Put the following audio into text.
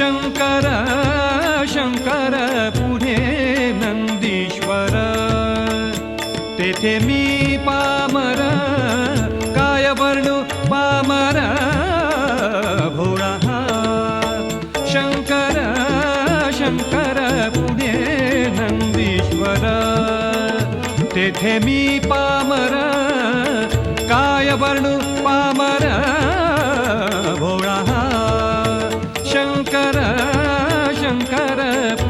शंकर शंकर पुढे नंदीश्वर. तेथे मी पामर काय वर्णू पामर भोळा. शङ्कर शंकर शंकर पुढे नंदीश्वर. तेथे मी पामर काय वर्णू पामर भोळा हा शंकर शंकर